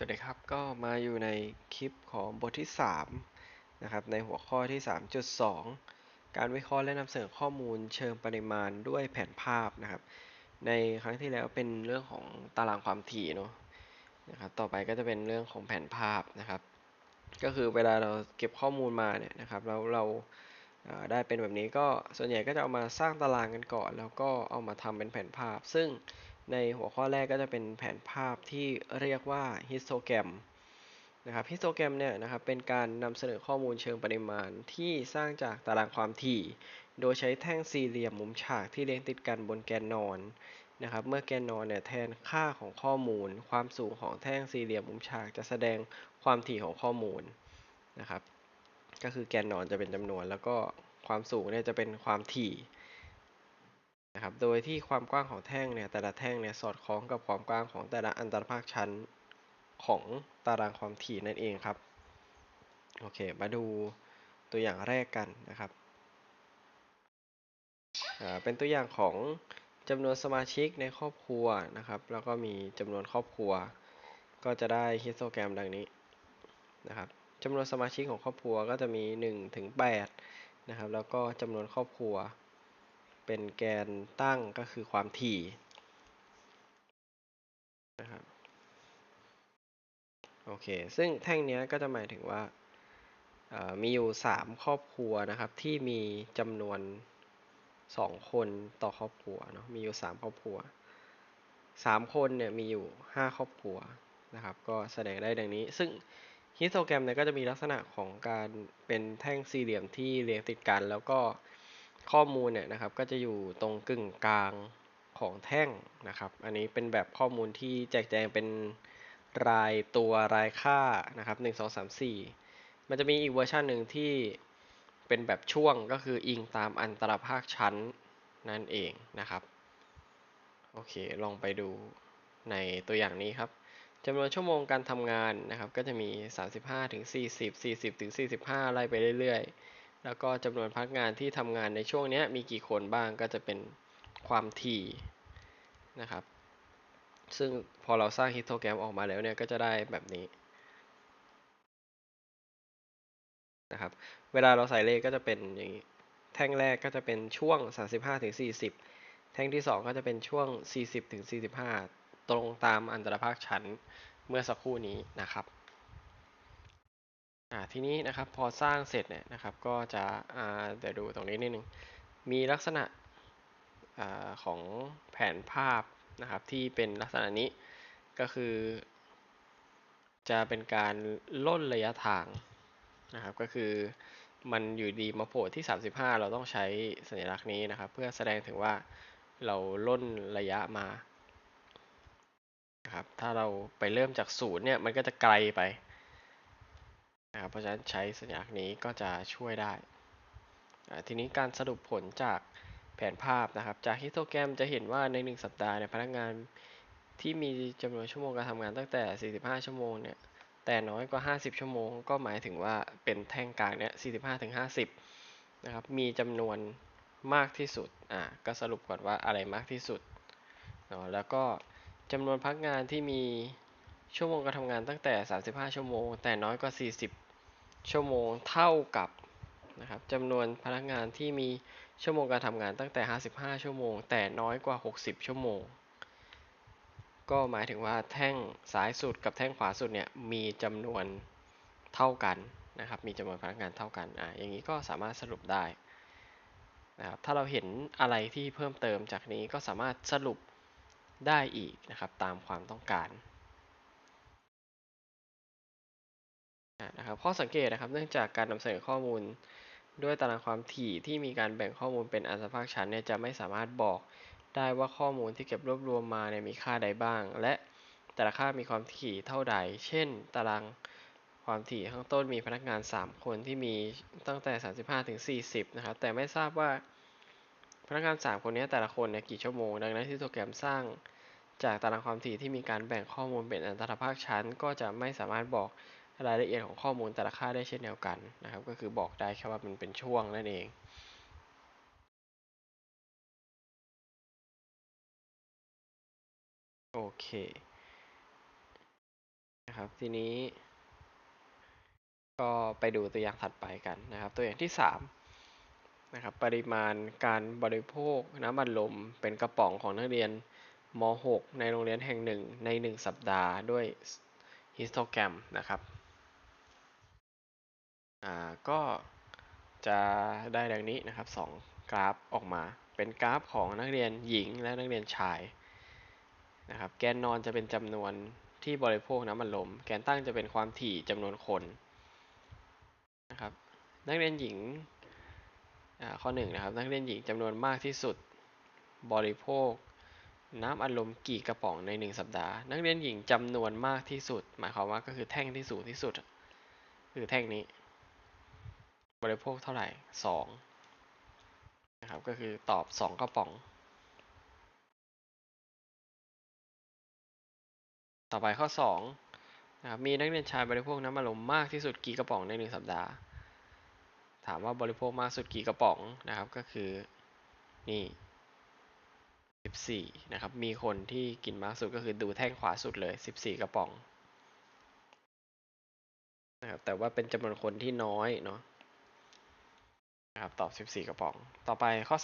สวัสดีครับ ก็มาอยู่ในคลิปของบทที่ 3 นะครับ ในหัวข้อที่ 3.2 การวิเคราะห์และนำเสนอข้อมูลเชิงปริมาณด้วยแผนภาพนะครับ ในครั้งที่แล้วเป็นเรื่องของตารางความถี่เนาะนะครับ ต่อไปก็จะเป็นเรื่องของแผนภาพนะครับ ก็คือเวลาเราเก็บข้อมูลมาเนี่ยนะครับแล้วเราเอ่อได้เป็นแบบนี้ก็ส่วนใหญ่ก็จะเอามาสร้างตารางกันก่อน แล้วก็เอามาทำเป็นแผนภาพ ซึ่ง ในหัวข้อแรกก็จะเป็นแผนภาพที่เรียกว่าฮิสโตแกรมนะครับฮิสโตแกรมเนี่ยนะครับเป็นการนำเสนอข้อมูลเชิงปริมาณที่สร้างจากตารางความถี่ โดยใช้แท่งสี่เหลี่ยมมุมฉากที่เรียงติดกันบนแกนนอนนะครับ เมื่อแกนนอนเนี่ยแทนค่าของข้อมูล ความสูงของแท่งสี่เหลี่ยมมุมฉากจะแสดงความถี่ของข้อมูลนะครับ ก็คือแกนนอนจะเป็นจำนวน แล้วก็ความสูงเนี่ยจะเป็นความถี่ นะครับ โดยที่ความกว้างของแท่งเนี่ยแต่ละแท่งเนี่ยสอดคล้องกับความกว้างของแต่ละอันตรภาคชั้นของตารางความถี่นั่นเองครับ โอเค มาดูตัวอย่างแรกกันนะครับ เป็นตัวอย่างของจำนวนสมาชิกในครอบครัวนะครับ แล้วก็มีจำนวนครอบครัว ก็จะได้ฮิสโตแกรมดังนี้นะครับจำนวนสมาชิกของครอบครัวก็จะมี1ถึง8นะครับ แล้วก็จำนวนครอบครัว เป็นแกนตั้งก็คือความถี่นะครับโอเค ซึ่งแท่งนี้ก็จะหมายถึงว่ามีอยู่ 3 ครอบครัวนะครับ ที่มีจำนวน 2 คนต่อครอบครัวเนาะมีอยู่ 3 ครอบครัว 3 คนเนี่ยมีอยู่ 5 ครอบครัวนะครับ ก็แสดงได้ดังนี้ ซึ่งฮิสโตแกรมเนี่ยก็จะมีลักษณะของการเป็นแท่งสี่เหลี่ยมที่เรียงติดกัน แล้วก็ ข้อมูลเนี่ยนะครับก็จะอยู่ตรงกึ่งกลางของแท่งนะครับ อันนี้เป็นแบบข้อมูลที่แจกแจงเป็นรายตัวรายค่านะครับหนึ่งสองสามสี่มันจะมีอีกเวอร์ชันหนึ่งที่เป็นแบบช่วงก็คืออิงตามอันตรภาคชั้นนั่นเองนะครับ โอเค ลองไปดูในตัวอย่างนี้ครับจำนวนชั่วโมงการทำงานนะครับ ก็จะมี 35ถึง40 40ถึง45 ไล่ไปเรื่อยๆ แล้วก็จำนวนพนักงานที่ทำงานในช่วงนี้มีกี่คนบ้างก็จะเป็นความถี่นะครับ ซึ่งพอเราสร้างฮิสโตแกรมออกมาแล้วเนี่ยก็จะได้แบบนี้นะครับ เวลาเราใส่เลขก็จะเป็นอย่างนี้ แท่งแรกก็จะเป็นช่วง 35-40 แท่งที่ 2 ก็จะเป็นช่วง 40-45 ตรงตามอันตรภาคชั้นเมื่อสักครู่นี้นะครับ อ่าทีนี้นะครับพอสร้างเสร็จเนี่ยนะครับก็จะอ่าเดี๋ยวดูตรงนี้นิดนึงมีลักษณะอ่าของแผนภาพนะครับที่เป็นลักษณะนี้ก็คือ จะเป็นการล่นระยะทางนะครับก็คือมันอยู่ดีมาโผล่ที่ 35 เราต้องใช้สัญลักษณ์นี้นะครับ เพื่อแสดงถึงว่าเราล่นระยะมานะครับถ้าเราไปเริ่มจากศูนย์เนี่ยมันก็จะไกลไป เพราะฉะนั้นใช้สัญลักษณ์นี้ก็จะช่วยได้อ่าทีนี้การสรุปผลจากแผนภาพนะครับ จากฮิสโตแกรมจะเห็นว่าใน 1 สัปดาห์เนี่ยพนักงานที่มีจำนวนชั่วโมงการทำงานตั้งแต่ 45 ชั่วโมงเนี่ยแต่น้อยกว่า 50 ชั่วโมง ก็หมายถึงว่าเป็นแท่งกลางเนี่ย 45 ถึง 50 นะครับ มีจำนวนมากที่สุด อ่า ก็สรุปก่อนว่าอะไรมากที่สุดเนาะแล้วก็จำนวนพนักงานที่มี ชั่วโมงการทำงานตั้งแต่ 35 ชั่วโมง แต่น้อยกว่า 40 ชั่วโมงเท่ากับนะครับจำนวนพนักงานที่มีชั่วโมงการทำงานตั้งแต่ 55 ชั่วโมง แต่น้อยกว่า 60 ชั่วโมง ก็หมายถึงว่าแท่งซ้ายสุดกับแท่งขวาสุดเนี่ยมีจำนวนเท่ากันนะครับมีจำนวนพนักงานเท่ากันอ่าอย่างนี้ก็สามารถสรุปได้นะครับถ้าเราเห็นอะไรที่เพิ่มเติมจากนี้ก็สามารถสรุปได้อีกนะครับตามความต้องการ นะครับข้อสังเกตนะครับเนื่องจากการนำเสนอข้อมูล ด้วยตารางความถี่ที่มีการแบ่งข้อมูลเป็นอันตรภาคชั้นเนี่ยจะไม่สามารถบอกได้ว่าข้อมูลที่เก็บรวบรวมมาเนี่ยมีค่าใดบ้าง และแต่ละค่ามีความถี่เท่าใด เช่น ตารางความถี่ข้างต้นมีพนักงาน 3 คนที่มีตั้งแต่ 35 ถึง 40 นะครับ แต่ไม่ทราบว่าพนักงาน 3 คนนี้แต่ละคนเนี่ยกี่ชั่วโมง ดังนั้นที่โปรแกรมสร้างจากตารางความถี่ที่มีการแบ่งข้อมูลเป็นอันตรภาคชั้น ก็จะไม่สามารถบอก รายละเอียดของข้อมูลแต่ละค่าได้เช่นเดียวกันนะครับ ก็คือบอกได้แค่ว่ามันเป็นช่วงนั่นเองโอเคนะครับทีนี้ ก็ไปดูตัวอย่างถัดไปกันนะครับ ตัวอย่างที่สามนะครับปริมาณการบริโภคน้ำอัดลมเป็นกระป๋องของนักเรียนม .6 ในโรงเรียนแห่งหนึ่งใน 1 สัปดาห์ด้วยฮิสโตแกรมนะครับ อ่าก็จะได้ดังนี้นะครับสองกราฟออกมาเป็นกราฟของนักเรียนหญิงและนักเรียนชายนะครับแกนนอนจะเป็นจำนวนที่บริโภคน้ำมันลม แกนตั้งจะเป็นความถี่จำนวนคนนะครับนักเรียนหญิงข้อหนึ่งนะครับนักเรียนหญิงจำนวนมากที่สุดบริโภคน้ำอัดลมกี่กระป๋องในหนึ่งสัปดาห์ นักเรียนหญิงจำนวนมากที่สุด หมายความว่าก็คือแท่งที่สูงที่สุด คือแท่งนี้ บริโภคเท่าไหร่สองนะครับก็คือตอบสองกระป๋อง ต่อไปข้อสองนะครับมีนักเรียนชายบริโภคน้ำอัดลมมากที่สุดกี่กระป๋องในหนึ่งสัปดาห์ ถามว่าบริโภคมากสุดกี่กระป๋องนะครับก็คือนี่ 14 นะครับ มีคนที่กินมากสุดก็คือดูแท่งขวาสุดเลย 14 กระป๋องนะครับแต่ว่าเป็นจำนวนคนที่น้อยเนาะ นะครับตอบ 14 กระป๋อง ต่อไปข้อ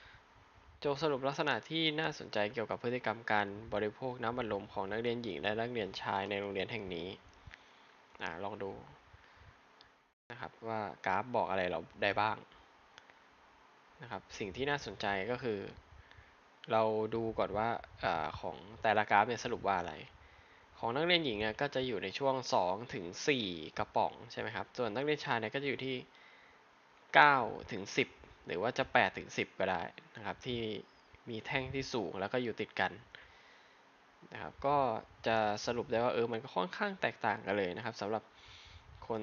3 โจสรุปลักษณะที่น่าสนใจเกี่ยวกับพฤติกรรมการบริโภคน้ำบัดลมของนักเรียนหญิงและนักเรียนชายในโรงเรียนแห่งนี้อลองดูนะครับว่ากราฟบอกอะไรเราได้บ้างนะครับสิ่งที่น่าสนใจก็คือ เราดูก่อนว่าอของแต่ละกราฟเนี่ยสรุปว่าอะไร ของนักเรียนหญิงเนี่ยก็จะอยู่ในช่วง2ถึง4กระป๋องใช่ไหมครับส่วนนักเรียนชายเนี่ยก็จะอยู่ที่ 9ถึง10 หรือว่าจะ8ถึง10 ก็ได้นะครับ ที่มีแท่งที่สูงแล้วก็อยู่ติดกันนะครับก็จะสรุปได้ว่าเออมันก็ค่อนข้างแตกต่างกันเลยนะครับสำหรับคน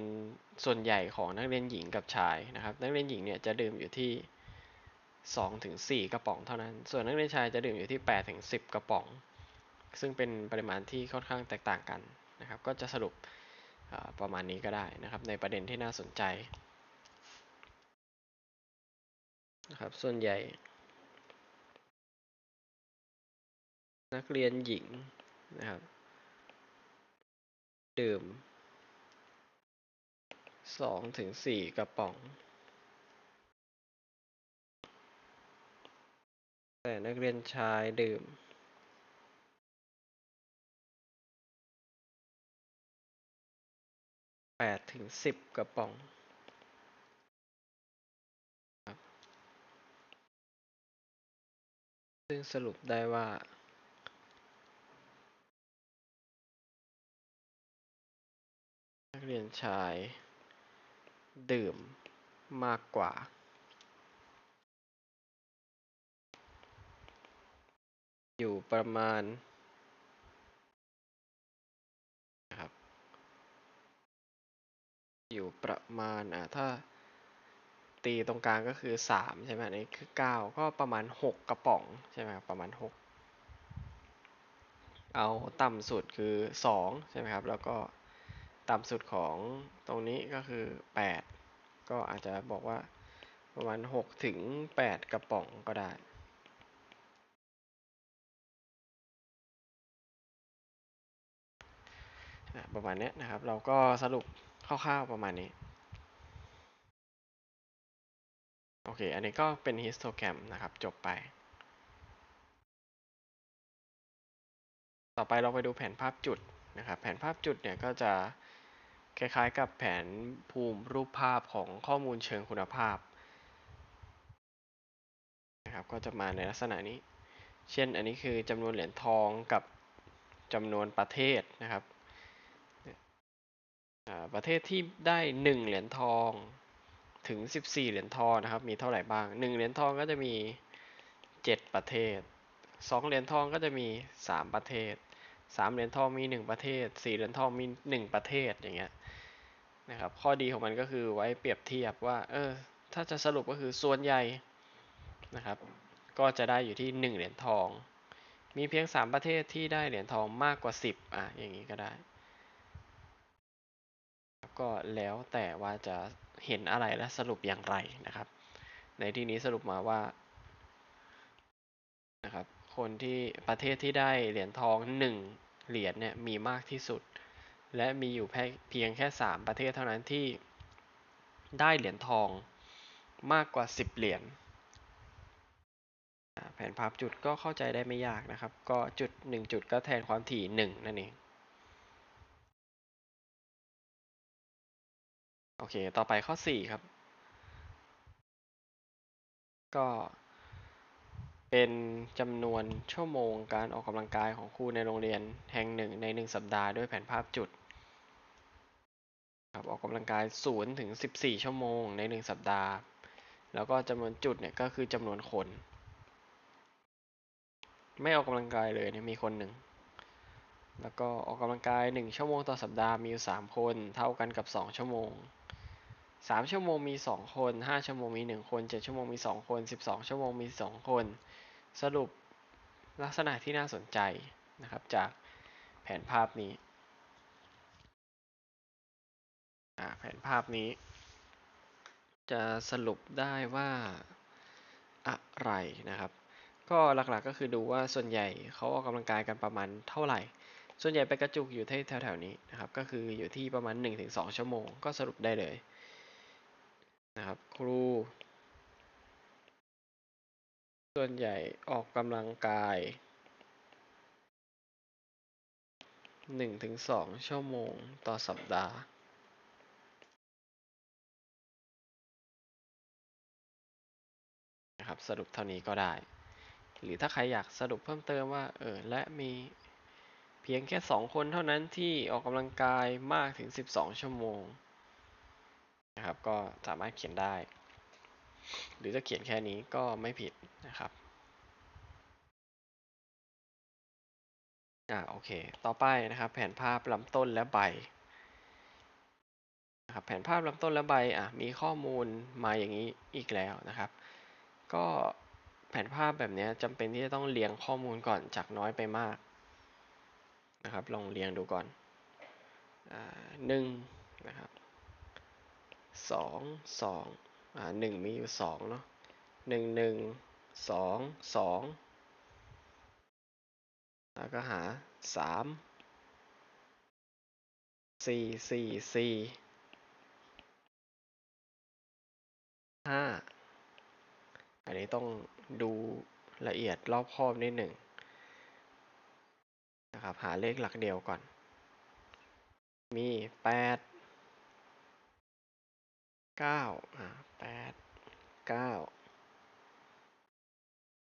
ส่วนใหญ่ของนักเรียนหญิงกับชายนะครับ นักเรียนหญิงเนี่ยจะดื่มอยู่ที่2ถึง4กระป๋องเท่านั้น ส่วนนักเรียนชายจะดื่มอยู่ที่8ถึง10 กระป๋อง ซึ่งเป็นปริมาณที่ค่อนข้างแตกต่างกันนะครับ ก็จะสรุปประมาณนี้ก็ได้นะครับ ในประเด็นที่น่าสนใจ นะครับส่วนใหญ่ นักเรียนหญิงนะครับ ดื่ม2ถึง4กระป๋อง แต่นักเรียนชายดื่มแปดถึงสิบกระป๋อง ซึ่งสรุปได้ว่านักเรียนชาย ดื่มมากกว่าอยู่ประมาณครับอยู่ประมาณอ่าถ้า ตีตรงกลางก็คือสามใช่ไหมนี่คือเก้าก็ประมาณหกกระป๋องใช่ไหมครับประมาณหกเอาต่ำสุดคือสองใช่ไหมครับ แล้วก็ต่ำสุดของตรงนี้ก็คือแปดก็อาจจะบอกว่าประมาณหกถึงแปดกระป๋องก็ได้ประมาณนี้นะครับ เราก็สรุปคร่าวๆประมาณนี้ โอเค อันนี้ก็เป็นฮิสโตแกรมนะครับ จบไป ต่อไปเราไปดูแผนภาพจุดนะครับ แผนภาพจุดเนี่ยก็จะคล้ายๆ กับแผนภูมิรูปภาพของข้อมูลเชิงคุณภาพนะครับ ก็จะมาในลักษณะนี้ เช่น อันนี้คือจำนวนเหรียญทองกับจำนวนประเทศนะครับ ประเทศที่ได้หนึ่งเหรียญทอง ถึงสิบสี่เหรียญทองนะครับ มีเท่าไหร่บ้างหนึ่งเหรียญทองก็จะมีเจ็ดประเทศสองเหรียญทองก็จะมีสามประเทศสามเหรียญทองมีหนึ่งประเทศสี่เหรียญทองมีหนึ่งประเทศอย่างเงี้ยนะครับข้อดีของมันก็คือไว้เปรียบเทียบว่าเออถ้าจะสรุปก็คือส่วนใหญ่นะครับ ก็จะได้อยู่ที่หนึ่งเหรียญทอง มีเพียงสามประเทศที่ได้เหรียญทองมากกว่าสิบอะอย่างนี้ก็ได้ ก็แล้วแต่ว่าจะ เห็นอะไรและสรุปอย่างไรนะครับ ในที่นี้สรุปมาว่านะครับคนที่ประเทศที่ได้เหรียญทองหนึ่งเหรียญเนี่ยมีมากที่สุด และมีอยู่เพียงแค่ 3 ประเทศเท่านั้นที่ได้เหรียญทองมากกว่า 10 เหรียญแผนภาพจุดก็เข้าใจได้ไม่ยากนะครับ ก็จุด 1 จุดก็แทนความถี่ 1 นั่นเอง โอเค ต่อไปข้อ4ครับ ก็เป็นจำนวนชั่วโมงการออกกำลังกายของครูในโรงเรียนแห่งหนึ่งใน1สัปดาห์ด้วยแผนภาพจุดครับออกกำลังกาย0ถึง14 ชั่วโมงใน 1 สัปดาห์ แล้วก็จำนวนจุดเนี่ยก็คือจำนวนคน ไม่ออกกำลังกายเลยเนี่ยมีคนหนึ่ง แล้วก็ออกกำลังกาย 1 ชั่วโมงต่อสัปดาห์มีอยู่3คน เท่ากันกับ 2 ชั่วโมง 3ชั่วโมงมี2คน5ชั่วโมงมี1คน7ชั่วโมงมี2คน12ชั่วโมงมี2คน สรุปลักษณะที่น่าสนใจนะครับจากแผนภาพนี้แผนภาพนี้ จะสรุปได้ว่าอะไรนะครับ ก็หลักๆกก็คือดูว่าส่วนใหญ่เขาออกกำลังกายกันประมาณเท่าไหร่ ส่วนใหญ่ไปกระจุกอยู่ที่แถวๆนี้นะครับ ก็คืออยู่ที่ประมาณ 1-2 ชั่วโมง ก็สรุปได้เลย นะครับ ครู ส่วนใหญ่ออกกำลังกาย 1-2 ชั่วโมงต่อสัปดาห์นะครับสรุปเท่านี้ก็ได้ หรือถ้าใครอยากสรุปเพิ่มเติมว่าเออและมีเพียงแค่ 2 คนเท่านั้นที่ออกกำลังกายมากถึง 12 ชั่วโมง นะครับ ก็สามารถเขียนได้ หรือจะเขียนแค่นี้ก็ไม่ผิดนะครับอ่าโอเค ต่อไปนะครับแผนภาพลำต้นและใบนะครับแผนภาพลำต้นและใบอะมีข้อมูลมาอย่างนี้อีกแล้วนะครับ ก็แผนภาพแบบนี้จำเป็นที่จะต้องเรียงข้อมูลก่อนจากน้อยไปมากนะครับ ลองเรียงดูก่อนอ่าหนึ่งนะครับ สองสองอ่าหนึ่งมีอยู่สองเนาะหนึ่งหนึ่งสองสองแล้วก็หาสามสี่สี่สี่ห้าอันนี้ต้องดูละเอียดรอบคอบนิดหนึ่งนะครับหาเลขหลักเดียวก่อน มีแปด เก้าอ่าแปดเก้า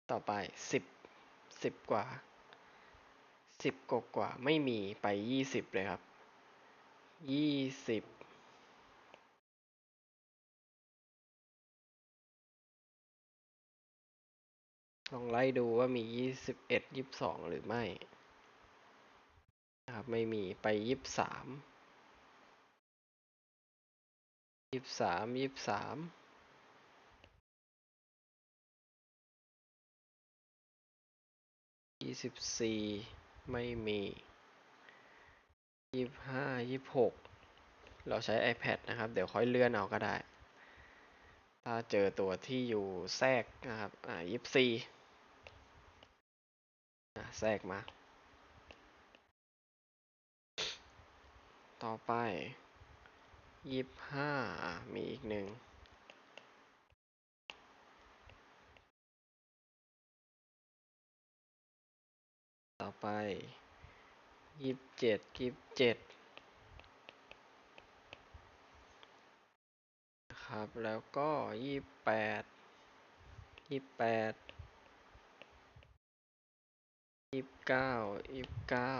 ต่อไปสิบสิบกว่าสิบกกว่าไม่มีไปยี่สิบเลยครับยี่สิบลองไล่ดูว่ามียี่สิบเอ็ดยี่สิบสองหรือไม่นะครับไม่มีไปยี่สิบสาม ยี่สิบสามยี่สิบสามยี่สิบสี่ไม่มียี่บห้ายี่บหกเราใช้ iPad นะครับ เดี๋ยวค่อยเลื่อนเอาก็ได้ ถ้าเจอตัวที่อยู่แทรกนะครับ อ่ายี่บสี่แทรกมา ต่อไป ยี่สิบห้ามีอีกหนึ่งต่อไปยี่สิบเจ็ดยี่สิบเจ็ดครับแล้วก็ยี่สิบแปดยี่สิบแปดยี่สิบเก้ายี่สิบเก้า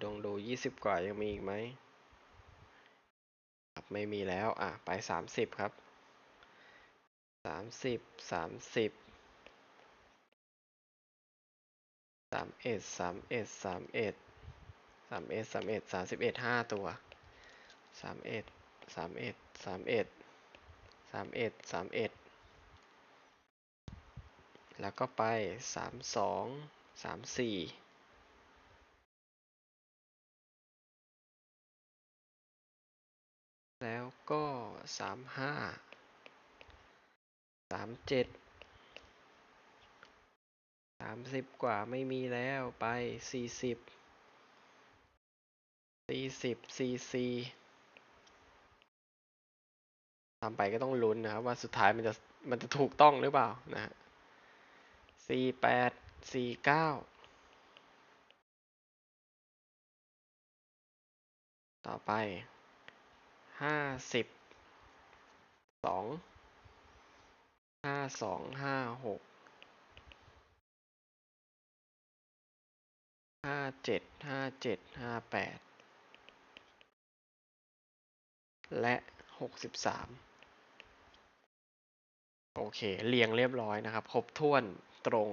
ดงดูยี่สิบกว่ายังมีอีกไหมครับไม่มีแล้ว อะ ไปสามสิบครับสามสิบสามสิบสามเอ็ดสามเอ็ดสามเอ็ดสามเอ็ดสามเอ็ดสามสิบเอ็ดห้าตัวสามเอ็ดสามเอ็ดสามเอ็ดสามเอ็ดสามเอ็ดแล้วก็ไปสามสองสามสี่ แล้วก็สามห้าสามเจ็ดสามสิบกว่าไม่มีแล้วไปสี่สิบสี่สิบซีซีทำไปก็ต้องลุ้นนะครับว่าสุดท้ายมันจะมันจะถูกต้องหรือเปล่านะสี่แปดสี่เก้าต่อไป ห้าสิบสองห้าสองห้าหกห้าเจ็ดห้าเจ็ดห้าแปดและหกสิบสามโอเค เรียงเรียบร้อยนะครับ ครบถ้วนตรง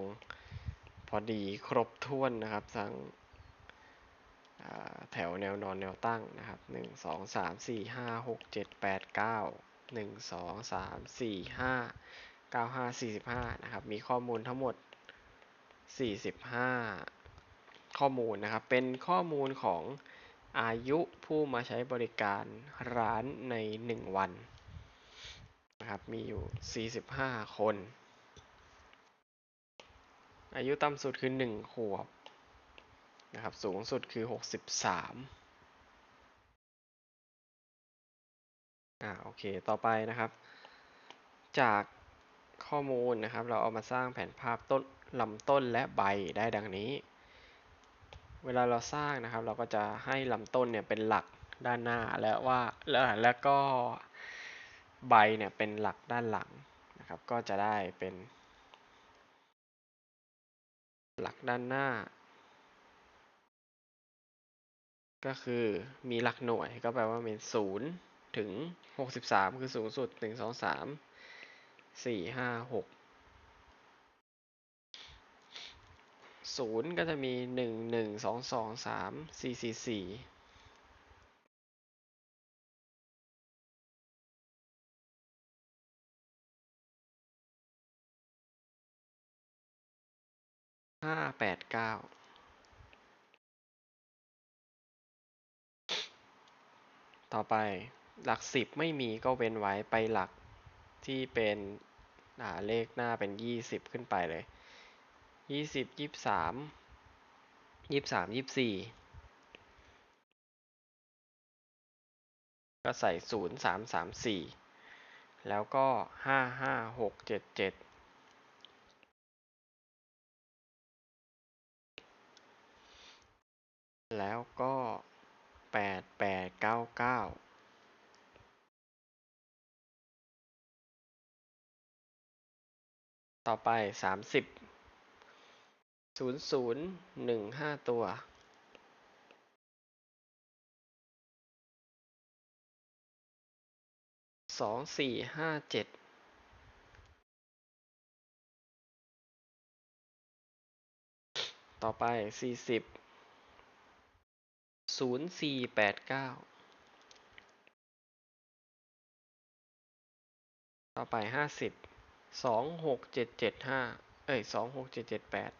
พอดีครบถ้วนนะครับทั้ง แถวแนวนอนแนวตั้งนะครับหนึ่งสองสามสี่ห้าหกเจ็ดแปดเก้าหนึ่งสองสามสี่ห้าเก้าห้าสี่สิบห้านะครับ มีข้อมูลทั้งหมดสี่สิบห้าข้อมูลนะครับ เป็นข้อมูลของอายุผู้มาใช้บริการร้านในหนึ่งวันนะครับ มีอยู่ 45 คน อายุต่ำสุดคือ 1 ขวบ นะครับสูงสุดคือ 63อ่าโอเค ต่อไปนะครับ จากข้อมูลนะครับ เราเอามาสร้างแผนภาพต้นลำต้นและใบได้ดังนี้ เวลาเราสร้างนะครับ เราก็จะให้ลำต้นเนี่ยเป็นหลักด้านหน้าแล้วว่าแล้วแล้วก็ใบเนี่ยเป็นหลักด้านหลังนะครับ ก็จะได้เป็น หลักด้านหน้า ก็คือมีหลักหน่วยก็แปลว่าเป็นศูนย์ถึงหกสิบสามคือสูงสุดหนึ่งสองสามสี่ห้าหกศูนย์ก็จะมีหนึ่งหนึ่งสองสองสามสี่สี่สี่ห้าแปดเก้า ต่อไปหลักสิบไม่มีก็เว้นไว้ไปหลักที่เป็นเลขหน้าเป็นยี่สิบขึ้นไปเลยยี่สิบยี่สามยี่สามยี่สี่ก็ใส่ศูนย์สามสามสี่แล้วก็ห้าห้าหกเจ็ดเจ็ดแล้วก็ แปดแปดเก้าเก้าต่อไปสามสิบศูนย์ศูนย์หนึ่งห้าตัวสองสี่ห้าเจ็ดต่อไปสี่สิบ ศูนย์สี่แปดเก้าต่อไปห้าสิบสองหกเจ็ดเจ็ดห้าเอ้ยสองหกเจ็ดเจ็ดแปด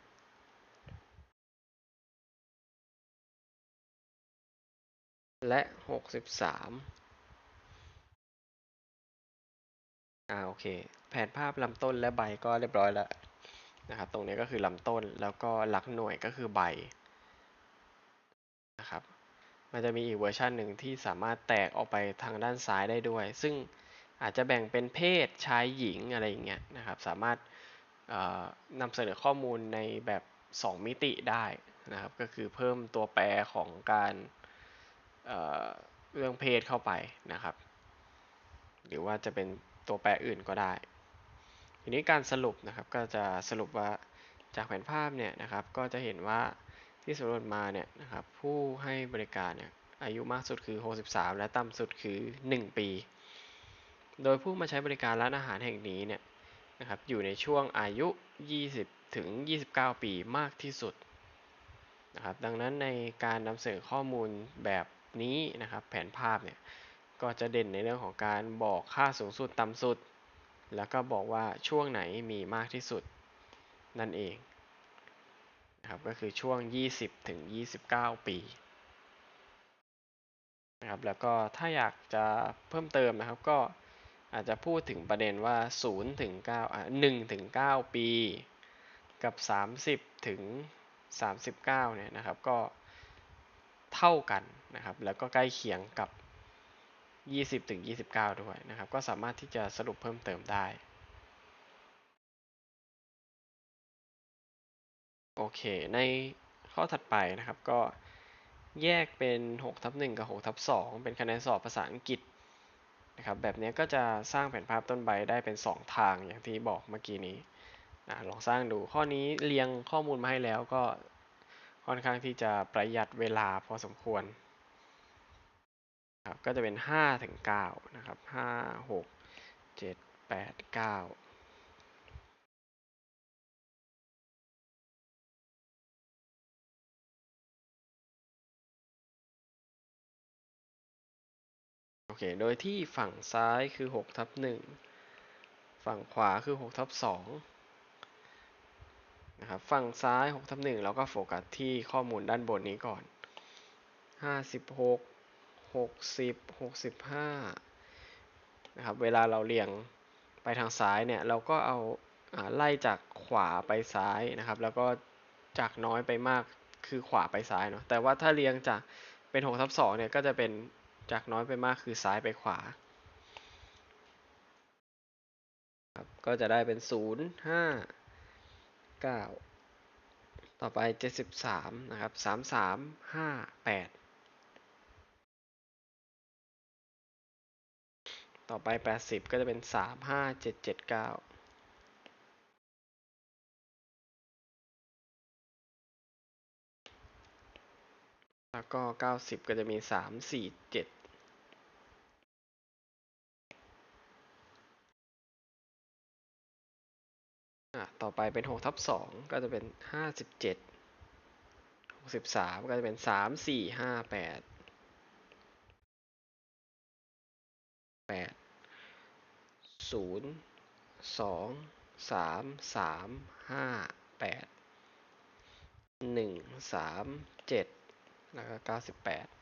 และหกสิบสามอ่าโอเค แผนภาพลำต้นและใบก็เรียบร้อยแล้วนะครับ ตรงนี้ก็คือลำต้นแล้วก็หลักหน่วยก็คือใบนะครับ มันจะมีอีกเวอร์ชันหนึ่งที่สามารถแตกออกไปทางด้านซ้ายได้ด้วย ซึ่งอาจจะแบ่งเป็นเพศชายหญิงอะไรอย่างเงี้ยนะครับ สามารถนำเสนอข้อมูลในแบบ 2 มิติได้นะครับ ก็คือเพิ่มตัวแปรของการเเรื่องเพศเข้าไปนะครับ หรือว่าจะเป็นตัวแปรอื่นก็ได้ ทีนี้การสรุปนะครับก็จะสรุปว่าจากแผนภาพเนี่ยนะครับ ก็จะเห็นว่า ที่สำรวจมาเนี่ยนะครับผู้ให้บริการเนี่ยอายุมากสุดคือ 63 และต่ำสุดคือ 1 ปี โดยผู้มาใช้บริการร้านอาหารแห่งนี้เนี่ยนะครับอยู่ในช่วงอายุ 20 ถึง 29 ปีมากที่สุดนะครับดังนั้นในการนำเสนอข้อมูลแบบนี้นะครับแผนภาพเนี่ยก็จะเด่นในเรื่องของการบอกค่าสูงสุดต่ำสุด แล้วก็บอกว่าช่วงไหนมีมากที่สุดนั่นเอง นะครับก็คือช่วง 20 ถึง 29 ปีนะครับแล้วก็ถ้าอยากจะเพิ่มเติมนะครับก็อาจจะพูดถึงประเด็นว่า 0 ถึง9อ่า1ถึง 9 ปี กับ 30 ถึง 39 เนี่ยนะครับก็เท่ากันนะครับแล้วก็ใกล้เคียงกับ 20 ถึง 29 ด้วยนะครับ ก็สามารถที่จะสรุปเพิ่มเติมได้ โอเค ในข้อถัดไปนะครับก็แยกเป็น6ทับ1กับ6ทับ2เป็นคะแนนสอบภาษาอังกฤษนะครับแบบนี้ก็จะสร้างแผนภาพต้นใบได้เป็น 2 ทางอย่างที่บอกเมื่อกี้นี้นะลองสร้างดูข้อนี้เรียงข้อมูลมาให้แล้วก็ค่อนข้างที่จะประหยัดเวลาพอสมควรครับก็จะเป็น5ถึง9นะครับ5 6 7 8 9 เค โดยที่ฝั่งซ้ายคือ6ทับ1ฝั่งขวาคือ6ทับ2นะครับ ฝั่งซ้าย6ทับ1เราก็โฟกัสที่ข้อมูลด้านบนนี้ก่อน 56 60 65นะครับ เวลาเราเรียงไปทางซ้ายเนี่ย เราก็เอาไล่จากขวาไปซ้ายนะครับ แล้วก็จากน้อยไปมากคือขวาไปซ้ายเนาะ แต่ว่าถ้าเรียงจากเป็น6ทับ2เนี่ย ก็จะเป็น จากน้อยไปมากคือซ้ายไปขวาครับก็จะได้เป็น 0 5 9 ต่อไป 73 นะครับ 33 5 8 ต่อไป 80 ก็จะเป็น 3 5 7 7 9แล้วก็ 90 ก็จะมี 3 4 7 อะต่อไปเป็น6ทับ2ก็จะเป็น 57 63 ก็จะเป็น 3 4 5 8 8 0 2 3 3 5 8 1 3 7 แล้วก็ 98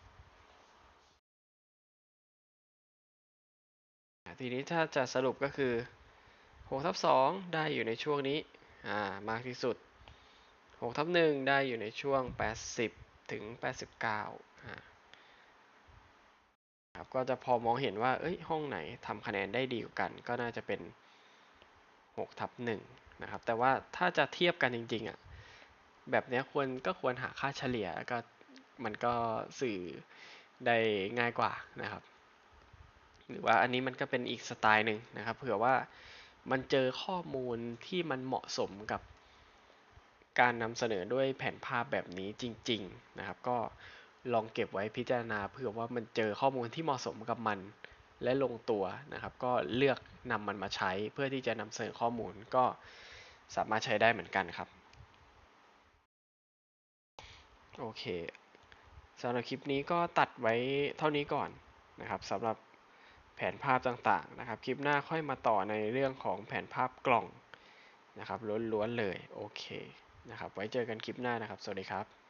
ทีนี้ถ้าจะสรุปก็คือ 6ทับ2ได้อยู่ในช่วงนี้อ่ามากที่สุด6ทับ1ได้อยู่ในช่วง 80 ถึง 89อ่าครับก็จะพอมองเห็นว่าเอ้ยห้องไหนทำคะแนนได้ดีกว่ากัน ก็น่าจะเป็น6ทับ1นะครับ แต่ว่าถ้าจะเทียบกันจริงๆอะแบบนี้ควรก็ควรหาค่าเฉลี่ยก็มันก็สื่อได้ง่ายกว่านะครับ หรือว่าอันนี้มันก็เป็นอีกสไตล์หนึ่งนะครับ เผื่อว่า มันเจอข้อมูลที่มันเหมาะสมกับการนำเสนอด้วยแผนภาพแบบนี้จริง ๆนะครับ ก็ลองเก็บไว้พิจารณาเผื่อว่ามันเจอข้อมูลที่เหมาะสมกับมันและลงตัวนะครับ ก็เลือกนำมันมาใช้เพื่อที่จะนำเสนอข้อมูลก็สามารถใช้ได้เหมือนกันครับโอเคสำหรับคลิปนี้ก็ตัดไว้เท่านี้ก่อนนะครับสำหรับ แผนภาพต่างๆนะครับ คลิปหน้าค่อยมาต่อในเรื่องของแผนภาพกล่องนะครับล้วนๆเลย โอเคนะครับ ไว้เจอกันคลิปหน้านะครับ สวัสดีครับ